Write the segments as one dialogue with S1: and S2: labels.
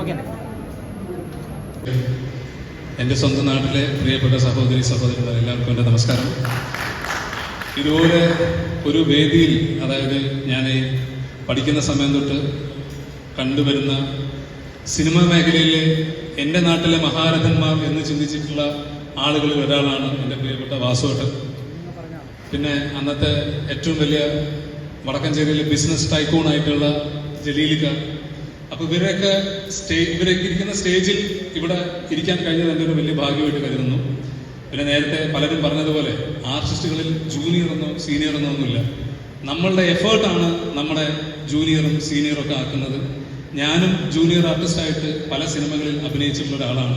S1: Okay.
S2: എന്റെ സ്വന്തം നാട്ടിലെ പ്രിയപ്പെട്ട സഹോദരി സഹോദരന്മാർ എല്ലാവർക്കും എന്റെ നമസ്കാരം. ഇതുപോലെ ഒരു വേദിയിൽ അതായത് ഞാൻ പഠിക്കുന്ന സമയം തൊട്ട് കണ്ടുവരുന്ന സിനിമ മേഖലയിലെ എന്റെ നാട്ടിലെ മഹാരഥന്മാർ എന്ന് ചിന്തിച്ചിട്ടുള്ള ആളുകളിൽ ഒരാളാണ് എന്റെ പ്രിയപ്പെട്ട വാസുവട്ടൻ. പിന്നെ അന്നത്തെ ഏറ്റവും വലിയ വടക്കഞ്ചേരിയിലെ ബിസിനസ് ടൈക്കൂൺ ആയിട്ടുള്ള ജലീലിക്ക. അപ്പൊ ഇവരെയൊക്കെ സ്റ്റേ ഇവരൊക്കെ ഇരിക്കുന്ന സ്റ്റേജിൽ ഇവിടെ ഇരിക്കാൻ കഴിഞ്ഞത് എന്റെ ഒരു വലിയ ഭാഗ്യമായിട്ട് കരുതുന്നു. പിന്നെ നേരത്തെ പലരും പറഞ്ഞതുപോലെ ആർട്ടിസ്റ്റുകളിൽ ജൂനിയർ എന്നോ സീനിയർ എന്നോ ഒന്നുമില്ല. നമ്മളുടെ എഫേർട്ടാണ് നമ്മുടെ ജൂനിയറും സീനിയറും ഒക്കെ ആക്കുന്നത്. ഞാനും ജൂനിയർ ആർട്ടിസ്റ്റായിട്ട് പല സിനിമകളിൽ അഭിനയിച്ചിട്ടുള്ള ഒരാളാണ്.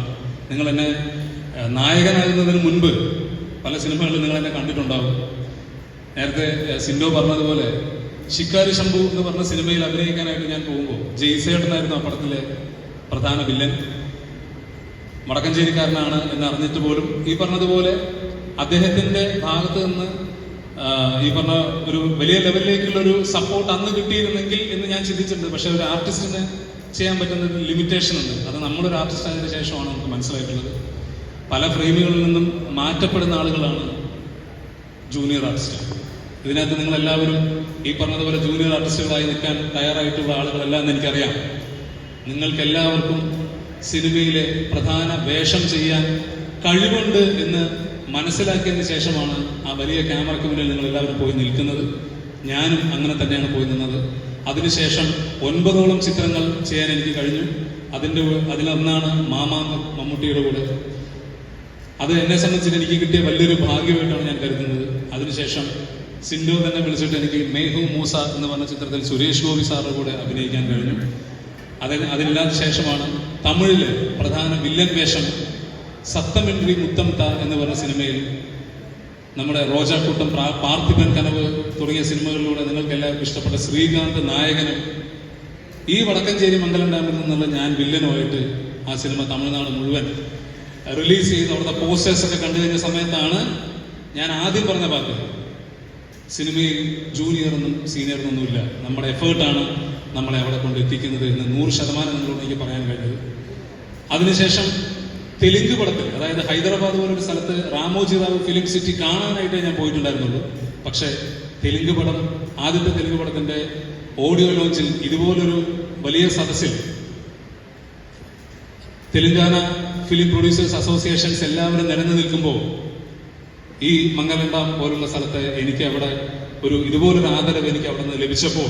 S2: നിങ്ങൾ എന്നെ നായകനാകുന്നതിന് മുൻപ് പല സിനിമകളിൽ നിങ്ങൾ എന്നെ കണ്ടിട്ടുണ്ടാവും. നേരത്തെ സിൻഡോ പറഞ്ഞതുപോലെ ശിക്കാരി ശംഭു എന്ന് പറഞ്ഞ സിനിമയിൽ അഭിനയിക്കാനായിട്ട് ഞാൻ പോകുമ്പോൾ ജയ്സേട്ടനായിരുന്നു ആ പടത്തിലെ പ്രധാന വില്ലൻ. വടക്കഞ്ചേരിക്കാരനാണ് എന്ന് അറിഞ്ഞിട്ട് പോലും ഈ പറഞ്ഞതുപോലെ അദ്ദേഹത്തിന്റെ ഭാഗത്ത് നിന്ന് ഈ പറഞ്ഞ ഒരു വലിയ ലെവലിലേക്കുള്ള ഒരു സപ്പോർട്ട് അന്ന് കിട്ടിയിരുന്നെങ്കിൽ എന്ന് ഞാൻ ചിന്തിച്ചിട്ടുണ്ട്. പക്ഷെ ഒരു ആർട്ടിസ്റ്റിന് ചെയ്യാൻ പറ്റുന്ന ലിമിറ്റേഷൻ ഉണ്ട്. അത് നമ്മളൊരു ആർട്ടിസ്റ്റ് ആയതിനു ശേഷമാണ് നമുക്ക് മനസ്സിലായിട്ടുള്ളത്. പല ഫ്രെയിമുകളിൽ നിന്നും മാറ്റപ്പെടുന്ന ആളുകളാണ് ജൂനിയർ ആർട്ടിസ്റ്റ് ഇതിനകത്ത് നിങ്ങൾ എല്ലാവരും ഈ പറഞ്ഞതുപോലെ ജൂനിയർ ആർട്ടിസ്റ്റുകളായി നിൽക്കാൻ തയ്യാറായിട്ടുള്ള ആളുകളല്ല എന്ന് എനിക്കറിയാം. നിങ്ങൾക്ക് എല്ലാവർക്കും സിനിമയിലെ പ്രധാന വേഷം ചെയ്യാൻ കഴിവുണ്ട് എന്ന് മനസ്സിലാക്കിയതിന് ശേഷമാണ് ആ വലിയ ക്യാമറയ്ക്ക് മുന്നിൽ നിങ്ങൾ എല്ലാവരും പോയി നിൽക്കുന്നത്. ഞാനും അങ്ങനെ തന്നെയാണ് പോയി നിന്നത്. അതിനുശേഷം ഒൻപതോളം ചിത്രങ്ങൾ ചെയ്യാൻ എനിക്ക് കഴിഞ്ഞു. അതിന്റെ അതിലൊന്നാണ് മാമാങ്കം മമ്മൂട്ടിയുടെ കൂടെ. അത് എന്നെ സംബന്ധിച്ചിട്ട് എനിക്ക് കിട്ടിയ വലിയൊരു ഭാഗ്യമായിട്ടാണ് ഞാൻ കരുതുന്നത്. അതിനുശേഷം സിൻഡു തന്നെ വിളിച്ചിട്ട് എനിക്ക് മേഹു മൂസ എന്ന് പറഞ്ഞ ചിത്രത്തിൽ സുരേഷ് ഗോപി സാറുടെ കൂടെ അഭിനയിക്കാൻ കഴിഞ്ഞു. അതിന് അതിനില്ലാത്ത ശേഷമാണ് തമിഴിൽ പ്രധാന വില്ലൻ വേഷം സത്തമിൻട്രി മുത്തംത എന്ന് പറഞ്ഞ സിനിമയിൽ നമ്മുടെ റോജാക്കൂട്ടം പാർത്ഥിപൻ കനവ് തുടങ്ങിയ സിനിമകളിലൂടെ നിങ്ങൾക്ക് എല്ലാവർക്കും ഇഷ്ടപ്പെട്ട ശ്രീകാന്ത് നായകനും ഈ വടക്കഞ്ചേരി മംഗലം ഡാമിൽ നിന്നുള്ള ഞാൻ വില്ലനുമായിട്ട് ആ സിനിമ തമിഴ്നാട് മുഴുവൻ റിലീസ് ചെയ്ത് അവിടുത്തെ പോസ്റ്റേഴ്സൊക്കെ കണ്ടു കഴിഞ്ഞ സമയത്താണ് ഞാൻ ആദ്യം പറഞ്ഞ വാക്ക്. സിനിമയിൽ ജൂനിയർ എന്നും സീനിയർ എന്നൊന്നുമില്ല നമ്മുടെ എഫേർട്ടാണ് നമ്മളെ അവിടെ കൊണ്ട് എത്തിക്കുന്നത് എന്ന് നൂറ് ശതമാനം നിങ്ങളോട് എനിക്ക് പറയാൻ കഴിഞ്ഞത്. അതിനുശേഷം തെലുങ്ക് പടത്തിൽ അതായത് ഹൈദരാബാദ് പോലൊരു സ്ഥലത്ത് രാമോജി റാവു ഫിലിം സിറ്റി കാണാനായിട്ടേ ഞാൻ പോയിട്ടുണ്ടായിരുന്നുള്ളൂ. പക്ഷേ തെലുങ്ക് പടം ആദ്യത്തെ തെലുങ്ക് പടത്തിന്റെ ഓഡിയോ ലോഞ്ചിൽ ഇതുപോലൊരു വലിയ സദസ്സിൽ തെലുങ്കാന ഫിലിം പ്രൊഡ്യൂസേഴ്സ് അസോസിയേഷൻസ് എല്ലാവരും നിരന്നു നിൽക്കുമ്പോൾ ഈ മംഗലണ്ടാം പോലുള്ള സ്ഥലത്ത് എനിക്ക് അവിടെ ഒരു ഇതുപോലൊരു ആദരവ് എനിക്ക് അവിടെ നിന്ന് ലഭിച്ചപ്പോൾ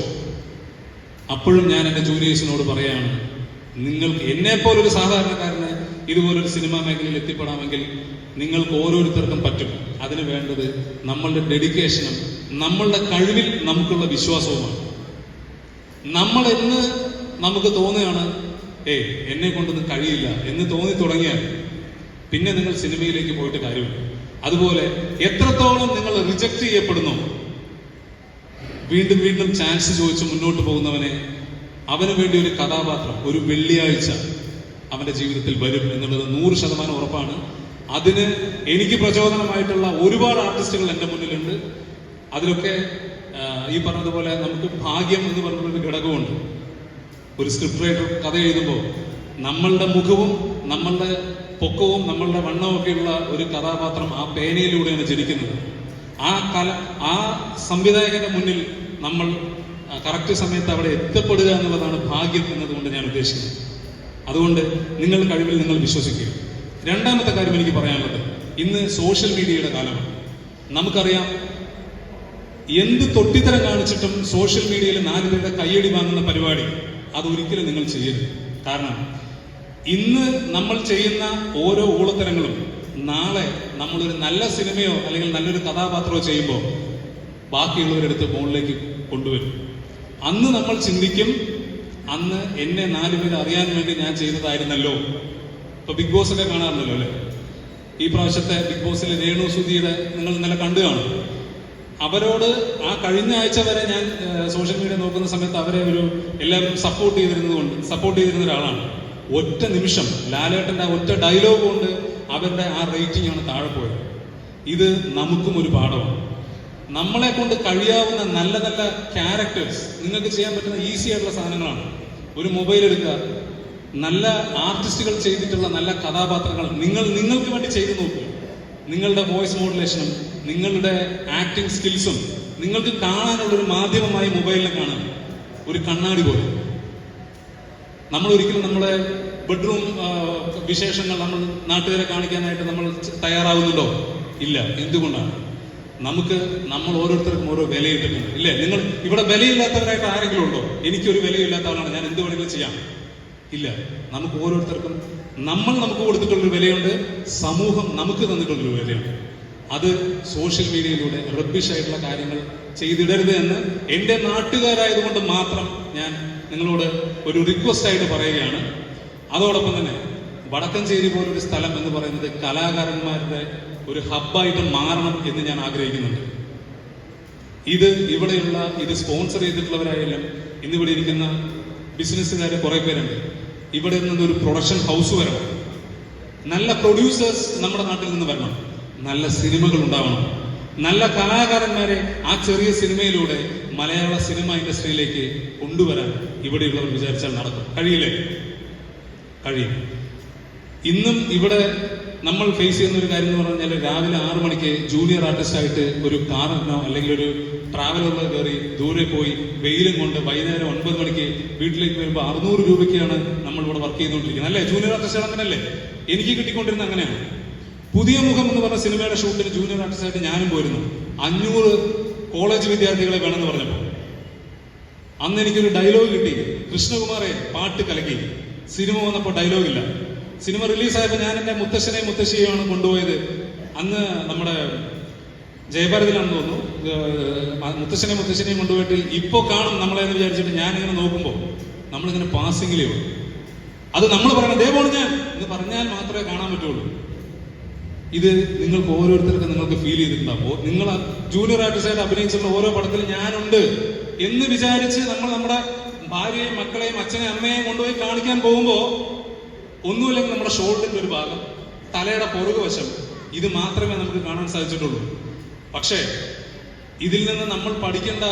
S2: അപ്പോഴും ഞാൻ എന്റെ ജൂനിയേഴ്സിനോട് പറയാണ് നിങ്ങൾക്ക് എന്നെ പോലൊരു സാധാരണക്കാരന് ഇതുപോലൊരു സിനിമാ മേഖലയിൽ എത്തിപ്പെടാമെങ്കിൽ നിങ്ങൾക്ക് ഓരോരുത്തർക്കും പറ്റും. അതിന് വേണ്ടത് നമ്മളുടെ ഡെഡിക്കേഷനും നമ്മളുടെ കഴിവിൽ നമുക്കുള്ള വിശ്വാസവുമാണ്. നമ്മൾ എന്ന് നമുക്ക് തോന്നുകയാണ് ഏയ് എന്നെ കൊണ്ടൊന്നും കഴിയില്ല എന്ന് തോന്നി തുടങ്ങിയാൽ പിന്നെ നിങ്ങൾ സിനിമയിലേക്ക് പോയിട്ട് കാര്യമില്ല. അതുപോലെ എത്രത്തോളം നിങ്ങൾ റിജക്ട് ചെയ്യപ്പെടുന്നു? വീണ്ടും വീണ്ടും ചാൻസ് ചോദിച്ച് മുന്നോട്ട് പോകുന്നവനെ അവന് വേണ്ടി ഒരു കഥാപാത്രം ഒരു വെള്ളിയാഴ്ച അവന്റെ ജീവിതത്തിൽ വരും എന്നുള്ളത് നൂറ് ശതമാനം ഉറപ്പാണ്. അതിന് എനിക്ക് പ്രചോദനമായിട്ടുള്ള ഒരുപാട് ആർട്ടിസ്റ്റുകൾ എന്റെ മുന്നിലുണ്ട്. അതിലൊക്കെ ഈ പറഞ്ഞതുപോലെ നമുക്ക് ഭാഗ്യം എന്ന് പറഞ്ഞൊരു ഘടകമുണ്ട്. ഒരു സ്ക്രിപ്റ്റ് റൈറ്റർ കഥ എഴുതുമ്പോൾ നമ്മളുടെ മുഖവും നമ്മളുടെ പൊക്കവും നമ്മളുടെ വണ്ണവും ഒക്കെയുള്ള ഒരു കഥാപാത്രം ആ പേനയിലൂടെയാണ് ജനിക്കുന്നത്. ആ കല ആ സംവിധായകന്റെ മുന്നിൽ നമ്മൾ കറക്റ്റ് സമയത്ത് അവിടെ എത്തപ്പെടുക എന്നുള്ളതാണ് ഭാഗ്യം എന്നതുകൊണ്ട് ഞാൻ ഉദ്ദേശിക്കുന്നത്. അതുകൊണ്ട് നിങ്ങൾ കഴിവിൽ നിങ്ങൾ വിശ്വസിക്കുക. രണ്ടാമത്തെ കാര്യം എനിക്ക് പറയാനുള്ളത് ഇന്ന് സോഷ്യൽ മീഡിയയുടെ കാലമാണ്. നമുക്കറിയാം എന്ത് തൊട്ടിത്തരം കാണിച്ചിട്ടും സോഷ്യൽ മീഡിയയിൽ നാല് പേരുടെ കയ്യടി വാങ്ങുന്ന പരിപാടി അതൊരിക്കലും നിങ്ങൾ ചെയ്യരുത്. കാരണം ഇന്ന് നമ്മൾ ചെയ്യുന്ന ഓരോ ഊളത്തരങ്ങളും നാളെ നമ്മളൊരു നല്ല സിനിമയോ അല്ലെങ്കിൽ നല്ലൊരു കഥാപാത്രമോ ചെയ്യുമ്പോൾ ബാക്കിയുള്ളവരെടുത്ത് ഫോണിലേക്ക് കൊണ്ടുവരും. അന്ന് നമ്മൾ ചിന്തിക്കും അന്ന് എന്നെ നാലു പേര് അറിയാൻ വേണ്ടി ഞാൻ ചെയ്തതായിരുന്നല്ലോ. ഇപ്പൊ ബിഗ് ബോസ് ഒക്കെ കാണാറുണ്ടല്ലോ അല്ലെ? ഈ പ്രാവശ്യത്തെ ബിഗ് ബോസിലെ രേണു സുധിയുടെ നിങ്ങൾ ഇന്നലെ കണ്ടു കാണും. അവരോട് ആ കഴിഞ്ഞ ആഴ്ച വരെ ഞാൻ സോഷ്യൽ മീഡിയ നോക്കുന്ന സമയത്ത് അവരെ ഒരു എല്ലാവരും സപ്പോർട്ട് ചെയ്തിരുന്നതുകൊണ്ട് സപ്പോർട്ട് ചെയ്തിരുന്ന ഒരാളാണ്. ഒറ്റ നിമിഷം ലാലേട്ടന്റെ ആ ഒറ്റ ഡയലോഗ് കൊണ്ട് അവരുടെ ആ റേറ്റിംഗ് ആണ് താഴെ പോയത്. ഇത് നമുക്കും ഒരു പാഠമാണ്. നമ്മളെ കൊണ്ട് കഴിയാവുന്ന നല്ല നല്ല ക്യാരക്ടേഴ്സ് നിങ്ങൾക്ക് ചെയ്യാൻ പറ്റുന്ന ഈസി ആയിട്ടുള്ള സാധനങ്ങളാണ്. ഒരു മൊബൈൽ എടുക്കുക. നല്ല ആർട്ടിസ്റ്റുകൾ ചെയ്തിട്ടുള്ള നല്ല കഥാപാത്രങ്ങൾ നിങ്ങൾ നിങ്ങൾക്ക് വേണ്ടി ചെയ്തു നോക്കുക നിങ്ങളുടെ വോയിസ് മോഡുലേഷനും നിങ്ങളുടെ ആക്ടിംഗ് സ്കിൽസും നിങ്ങൾക്ക് കാണാനുള്ള ഒരു മാധ്യമമായി മൊബൈലിനെ കാണാം. ഒരു കണ്ണാടി പോലെ. നമ്മൾ ഒരിക്കലും നമ്മളെ ബെഡ്റൂം വിശേഷങ്ങൾ നമ്മൾ നാട്ടുകാരെ കാണിക്കാനായിട്ട് നമ്മൾ തയ്യാറാവുന്നുണ്ടോ? ഇല്ല. എന്തുകൊണ്ടാണ്? നമുക്ക് നമ്മൾ ഓരോരുത്തർക്കും ഓരോ വിലയിട്ടിട്ടുണ്ട്. ഇല്ലേ? നിങ്ങൾ ഇവിടെ വിലയില്ലാത്തവരായിട്ട് ആരെങ്കിലും ഉണ്ടോ? എനിക്കൊരു വിലയില്ലാത്ത ആളാണ് ഞാൻ എന്ത് വേണമെങ്കിലും ചെയ്യാം. ഇല്ല. നമുക്ക് ഓരോരുത്തർക്കും നമ്മൾ നമുക്ക് കൊടുത്തിട്ടുള്ളൊരു വിലയുണ്ട്. സമൂഹം നമുക്ക് തന്നിട്ടുള്ളൊരു വിലയുണ്ട്. അത് സോഷ്യൽ മീഡിയയിലൂടെ റബ്ബിഷായിട്ടുള്ള കാര്യങ്ങൾ ചെയ്തിടരുത് എന്ന് എന്റെ നാട്ടുകാരായതുകൊണ്ട് മാത്രം ഞാൻ നിങ്ങളോട് ഒരു റിക്വസ്റ്റ് ആയിട്ട് പറയുകയാണ്. അതോടൊപ്പം തന്നെ വടക്കഞ്ചേരി പോലൊരു സ്ഥലം എന്ന് പറയുന്നത് കലാകാരന്മാരുടെ ഒരു ഹബ്ബായിട്ട് മാറണം എന്ന് ഞാൻ ആഗ്രഹിക്കുന്നുണ്ട്. ഇത് ഇവിടെയുള്ള ഇത് സ്പോൺസർ ചെയ്തിട്ടുള്ളവരായാലും ഇന്നിവിടെ ഇരിക്കുന്ന ബിസിനസ്സുകാർ കുറെ പേരുണ്ട്. ഇവിടെ നിന്ന് ഒരു പ്രൊഡക്ഷൻ ഹൗസ് വരണം. നല്ല പ്രൊഡ്യൂസേഴ്സ് നമ്മുടെ നാട്ടിൽ നിന്ന് വരണം. നല്ല സിനിമകൾ ഉണ്ടാവണം. നല്ല കലാകാരന്മാരെ ആ ചെറിയ സിനിമയിലൂടെ മലയാള സിനിമ ഇൻഡസ്ട്രിയിലേക്ക് കൊണ്ടുവരാൻ ഇവിടെയുള്ളവർ വിചാരിച്ചാൽ നടക്കും. കഴിയില്ലേ? കഴിയും. ഇന്നും ഇവിടെ നമ്മൾ ഫേസ് ചെയ്യുന്ന ഒരു കാര്യം എന്ന് പറഞ്ഞാൽ രാവിലെ ആറു മണിക്ക് ജൂനിയർ ആർട്ടിസ്റ്റ് ആയിട്ട് ഒരു കാറിനോ അല്ലെങ്കിൽ ഒരു ട്രാവലറിൽ കയറി ദൂരെ പോയി വെയിലും കൊണ്ട് വൈകുന്നേരം ഒൻപത് മണിക്ക് വീട്ടിലേക്ക് വരുമ്പോൾ അറുന്നൂറ് രൂപയ്ക്കാണ് നമ്മൾ ഇവിടെ വർക്ക് ചെയ്തുകൊണ്ടിരിക്കുന്നത്. അല്ലേ? ജൂനിയർ ആർട്ടിസ്റ്റ് അങ്ങനെയല്ലേ എനിക്ക് കിട്ടിക്കൊണ്ടിരുന്ന അങ്ങനെയാണ്. പുതിയ മുഖം എന്ന് പറഞ്ഞ സിനിമയുടെ ഷൂട്ടിന് ജൂനിയർ ആർട്ടിസ്റ്റ് ആയിട്ട് ഞാനും പോയിരുന്നു. അഞ്ഞൂറ് കോളേജ് വിദ്യാർത്ഥികളെ വേണമെന്ന് പറഞ്ഞപ്പോൾ അന്ന് എനിക്കൊരു ഡയലോഗ് കിട്ടി. കൃഷ്ണകുമാറെ പാട്ട് കലക്കി. സിനിമ വന്നപ്പോൾ ഡയലോഗ് ഇല്ല. സിനിമ റിലീസായപ്പോൾ ഞാൻ എന്റെ മുത്തശ്ശനെ മുത്തശ്ശിയുമാണ് കൊണ്ടുപോയത്. അന്ന് നമ്മുടെ ജയഭാരതിലാണെന്ന് തോന്നുന്നു. മുത്തശ്ശനെ മുത്തശ്ശനെയും മുത്തശ്ശനെയും കൊണ്ടുപോയിട്ട് ഇപ്പോ കാണും നമ്മളെ എന്ന് വിചാരിച്ചിട്ട് ഞാനിങ്ങനെ നോക്കുമ്പോൾ നമ്മളിങ്ങനെ പാസിങ്ങിലേ ഉള്ളൂ അത് നമ്മൾ പറയണം ദേവോണ് ഞാൻ എന്ന് പറഞ്ഞാൽ മാത്രമേ കാണാൻ പറ്റുള്ളൂ. ഇത് നിങ്ങൾക്ക് ഓരോരുത്തർക്കും നിങ്ങൾക്ക് ഫീൽ ചെയ്തിട്ടുണ്ടാവും. നിങ്ങൾ ജൂനിയർ ആർട്ടിസ്റ്റായിട്ട് അഭിനയിച്ചുള്ള ഓരോ പടത്തിൽ ഞാനുണ്ട് എന്ന് വിചാരിച്ച് നമ്മൾ നമ്മുടെ ഭാര്യയെയും മക്കളെയും അച്ഛനെയും അമ്മയെയും കൊണ്ടുപോയി കാണിക്കാൻ പോകുമ്പോൾ ഒന്നുമില്ലെങ്കിൽ നമ്മുടെ ഷോൾഡറിന്റെ ഒരു ഭാഗം തലയുടെ പുറകു വശം ഇത് മാത്രമേ നമുക്ക് കാണാൻ സാധിച്ചിട്ടുള്ളൂ. പക്ഷേ ഇതിൽ നിന്ന് നമ്മൾ പഠിക്കേണ്ട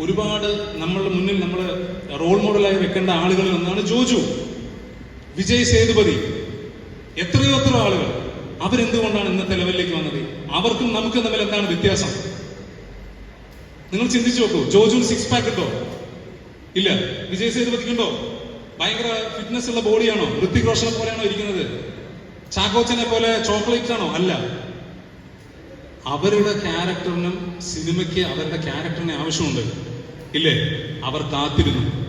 S2: ഒരുപാട് നമ്മളുടെ മുന്നിൽ നമ്മൾ റോൾ മോഡലായി വെക്കേണ്ട ആളുകളിൽ ഒന്നാണ് ജോജു. വിജയ് സേതുപതി. എത്രയോ എത്രയോ ആളുകൾ. അവരെന്തുകൊണ്ടാണ് ഇന്നത്തെ ലെവലിലേക്ക് വന്നത്? അവർക്കും നമുക്കും തമ്മിൽ എന്താണ് വ്യത്യാസം? നിങ്ങൾ ചിന്തിച്ചു നോക്കൂ. ജോജുൻ സിക്സ് പാക്ക് ഉണ്ടോ? ഇല്ല. വിജയ് സേതുപതിക്കുണ്ടോ ഭയങ്കര ഫിറ്റ്നസ് ഉള്ള ബോഡിയാണോ ഋത്തിക് റോഷനെ പോലെയാണോ ഇരിക്കുന്നത്? ചാക്കോച്ചനെ പോലെ ചോക്ലേറ്റ് ആണോ? അല്ല. അവരുടെ ക്യാരക്ടറിനും സിനിമയ്ക്ക് അവരുടെ ക്യാരക്ടറിന് ആവശ്യമുണ്ട്. ഇല്ലേ? അവർ കാത്തിരുന്നു.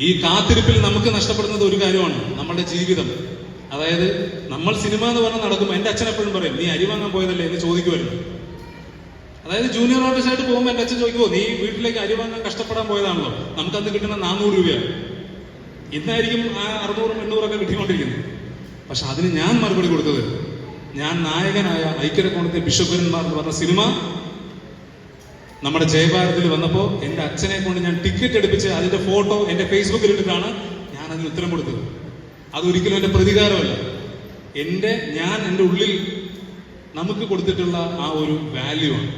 S2: ഈ കാത്തിരിപ്പിൽ നമുക്ക് നഷ്ടപ്പെടുന്നത് ഒരു കാര്യമാണ്. നമ്മുടെ ജീവിതം. അതായത് നമ്മൾ സിനിമ എന്ന് പറഞ്ഞ് നടക്കുമ്പോൾ എന്റെ അച്ഛൻ എപ്പോഴും പറയും നീ അരി വാങ്ങാൻ പോയതല്ലേ? എന്ന് ചോദിക്കുമായിരുന്നു. അതായത് ജൂനിയർ ആർട്ടിസ്റ്റ് ആയിട്ട് പോകുമ്പോൾ എന്റെ അച്ഛൻ ചോദിക്കുമോ നീ വീട്ടിലേക്ക് അരി വാങ്ങാൻ കഷ്ടപ്പെടാൻ പോയതാണല്ലോ നമുക്ക് അന്ന് കിട്ടുന്ന നാനൂറ് രൂപയാണ് ഇന്നായിരിക്കും ആ അറുന്നൂറും എണ്ണൂറൊക്കെ കിട്ടിക്കൊണ്ടിരിക്കുന്നത്. പക്ഷെ അതിന് ഞാൻ മറുപടി കൊടുത്തത് ഞാൻ നായകനായ ഐക്യരക്കോണത്തെ ബിഷപ്പുരന്മാർ എന്ന് പറഞ്ഞ സിനിമ നമ്മുടെ ജയഭാരതിൽ വന്നപ്പോൾ എന്റെ അച്ഛനെ കൊണ്ട് ഞാൻ ടിക്കറ്റ് എടുപ്പിച്ച് അതിന്റെ ഫോട്ടോ എന്റെ ഫേസ്ബുക്കിൽ ഇട്ടിട്ടാണ് ഞാൻ അതിന് ഉത്തരം കൊടുത്തത്. അതൊരിക്കലും എന്റെ പ്രതികാരമല്ല. എന്റെ ഞാൻ എന്റെ ഉള്ളിൽ നമുക്ക് കൊടുത്തിട്ടുള്ള ആ ഒരു വാല്യൂ ആണ്.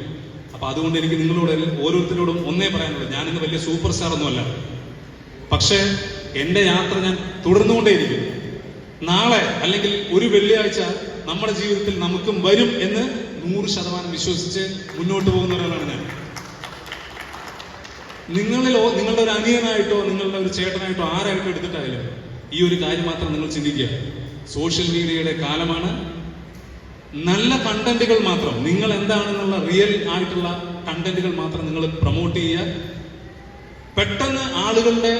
S2: അപ്പൊ അതുകൊണ്ട് എനിക്ക് നിങ്ങളോട് ഓരോരുത്തരോടും ഒന്നേ പറയാനുള്ളൂ. ഞാനിന്ന് വലിയ സൂപ്പർ സ്റ്റാർ ഒന്നുമല്ല. പക്ഷേ എന്റെ യാത്ര ഞാൻ തുടർന്നുകൊണ്ടേയിരിക്കും. നാളെ അല്ലെങ്കിൽ ഒരു വെള്ളിയാഴ്ച നമ്മുടെ ജീവിതത്തിൽ നമുക്കും വരും എന്ന് നൂറ് ശതമാനം വിശ്വസിച്ച് മുന്നോട്ട് പോകുന്ന ഒരാളാണ് ഞാൻ. നിങ്ങളിലോ നിങ്ങളുടെ ഒരു അനിയനായിട്ടോ നിങ്ങളുടെ ഒരു ചേട്ടനായിട്ടോ ആരായിട്ടോ എടുത്തിട്ടായാലും ഈ ഒരു കാര്യം മാത്രം നിങ്ങൾ ചിന്തിക്കുക. സോഷ്യൽ മീഡിയയുടെ കാലമാണ്. നല്ല കണ്ടന്റുകൾ മാത്രം. നിങ്ങൾ എന്താണെന്നുള്ള റിയൽ ആയിട്ടുള്ള കണ്ടന്റുകൾ മാത്രം നിങ്ങൾ പ്രൊമോട്ട് ചെയ്യുക. പെട്ടെന്ന് ആളുകളുടെ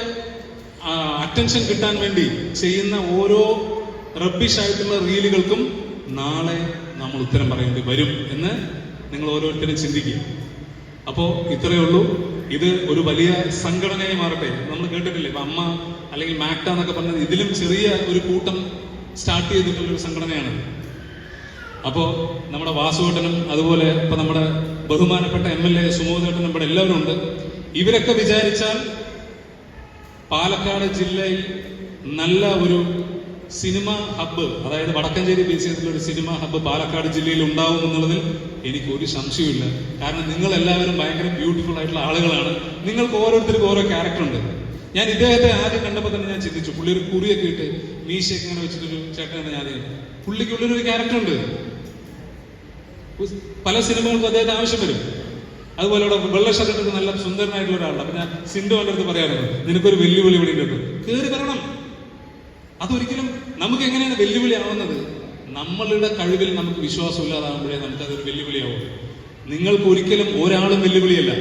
S2: അറ്റൻഷൻ കിട്ടാൻ വേണ്ടി ചെയ്യുന്ന ഓരോ റബ്ബിഷ് ആയിട്ടുള്ള റീലുകൾക്കും നാളെ നമ്മൾ ഉത്തരം പറയേണ്ടി വരും എന്ന് നിങ്ങൾ ഓരോരുത്തരും ചിന്തിക്കുക. അപ്പോൾ ഇത്രയേ ഉള്ളൂ. ഇത് ഒരു വലിയ സംഘടനയായി മാറട്ടെ. നമ്മൾ കേട്ടിട്ടില്ലേ? ഇപ്പൊ അമ്മ അല്ലെങ്കിൽ മാക്ട എന്നൊക്കെ പറഞ്ഞത് ഇതിലും ചെറിയ ഒരു കൂട്ടം സ്റ്റാർട്ട് ചെയ്തിട്ടുള്ള ഒരു സംഘടനയാണ്. അപ്പോ നമ്മുടെ വാസുവേട്ടനും അതുപോലെ ഇപ്പൊ നമ്മുടെ ബഹുമാനപ്പെട്ട എം എൽ എ സുമോദേട്ടനും ഇവിടെ എല്ലാവരും ഉണ്ട്. ഇവരൊക്കെ വിചാരിച്ചാൽ പാലക്കാട് ജില്ലയിൽ നല്ല ഒരു സിനിമ ഹബ്ബ് അതായത് വടക്കഞ്ചേരി ബേസ് ചെയ്തിട്ടുള്ള ഒരു സിനിമ ഹബ്ബ് പാലക്കാട് ജില്ലയിൽ ഉണ്ടാവും എന്നുള്ളതിൽ എനിക്ക് ഒരു സംശയമില്ല കാരണം നിങ്ങൾ എല്ലാവരും ഭയങ്കര ബ്യൂട്ടിഫുൾ ആയിട്ടുള്ള ആളുകളാണ്. നിങ്ങൾക്ക് ഓരോരുത്തർക്കും ഓരോ ക്യാരക്ടർ ഉണ്ട്. ഞാൻ ഇദ്ദേഹത്തെ ആദ്യം കണ്ടപ്പോൾ തന്നെ ഞാൻ ചിന്തിച്ചു പുള്ളി ഒരു കുറിയൊക്കെ ഇട്ട് മീശയൊക്കെ ഇങ്ങനെ വെച്ചിട്ടൊരു ചേട്ടനാണ് ഞാൻ ആദ്യം പുള്ളിക്കുള്ളൊരു ക്യാരക്ടർ ഉണ്ട്. പല സിനിമകൾക്കും അദ്ദേഹത്തെ ആവശ്യം വരും. അതുപോലെ ഇവിടെ വെള്ള ഷർട്ടിട്ട് നല്ല സുന്ദരനായിട്ടുള്ള ഒരാളാണ്. അപ്പൊ ഞാൻ സിന്ധു എന്റെ അടുത്ത് പറയാറുണ്ട് നിനക്കൊരു വെല്ലുവിളി ഇവിടെ ഉണ്ട്. കയറി വരണം. അതൊരിക്കലും നമുക്ക് എങ്ങനെയാണ് വെല്ലുവിളിയാവുന്നത്? നമ്മളുടെ കഴിവിൽ നമുക്ക് വിശ്വാസം ഇല്ലാതാകുമ്പോഴേ നമുക്ക് അതൊരു വെല്ലുവിളിയാവും നിങ്ങൾക്ക് ഒരിക്കലും ഒരാളും വെല്ലുവിളിയല്ല.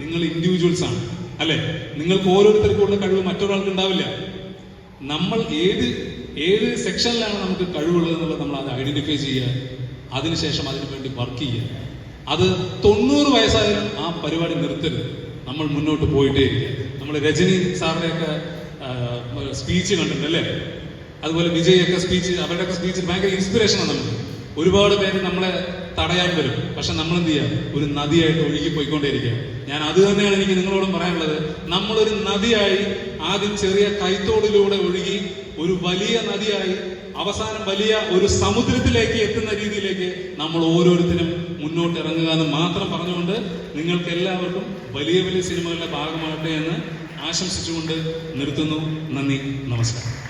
S2: നിങ്ങൾ ഇൻഡിവിജ്വൽസ് ആണ്. അല്ലെ? നിങ്ങൾക്ക് ഓരോരുത്തർക്കും ഉള്ള കഴിവ് മറ്റൊരാൾക്ക് ഉണ്ടാവില്ല. നമ്മൾ ഏത് ഏത് സെക്ഷനിലാണ് നമുക്ക് കഴിവുള്ളത് എന്നുള്ളത് നമ്മൾ അത് ഐഡന്റിഫൈ ചെയ്യുക. അതിനുശേഷം അതിനു വേണ്ടി വർക്ക് ചെയ്യുക. അത് തൊണ്ണൂറ് വയസ്സായാലും ആ പരിപാടി നിർത്തരുത്. നമ്മൾ മുന്നോട്ട് പോയിട്ടേ ഇല്ല. നമ്മൾ രജനി സാറിനെയൊക്കെ സ്പീച്ച് കണ്ടിട്ടുണ്ട് അല്ലേ? അതുപോലെ വിജയ് ഒക്കെ സ്പീച്ച് അവരുടെയൊക്കെ സ്പീച്ചിൽ ഭയങ്കര ഇൻസ്പിറേഷനാണ് നമുക്ക്. ഒരുപാട് പേര് നമ്മളെ തടയാൻ വരും. പക്ഷെ നമ്മൾ എന്ത് ചെയ്യുക ഒരു നദിയായിട്ട് ഒഴുകി പോയിക്കൊണ്ടേയിരിക്കുക ഞാൻ അത് തന്നെയാണ് എനിക്ക് നിങ്ങളോടും പറയാനുള്ളത്. നമ്മളൊരു നദിയായി ആദ്യം ചെറിയ കൈത്തോടിലൂടെ ഒഴുകി ഒരു വലിയ നദിയായി അവസാനം വലിയ ഒരു സമുദ്രത്തിലേക്ക് എത്തുന്ന രീതിയിലേക്ക് നമ്മൾ ഓരോരുത്തരും മുന്നോട്ട് ഇറങ്ങുക എന്ന് മാത്രം പറഞ്ഞുകൊണ്ട് നിങ്ങൾക്ക് എല്ലാവർക്കും വലിയ വലിയ സിനിമകളുടെ ഭാഗമാകട്ടെ എന്ന് ആശംസിച്ചുകൊണ്ട് നിർത്തുന്നു. നന്ദി. നമസ്കാരം.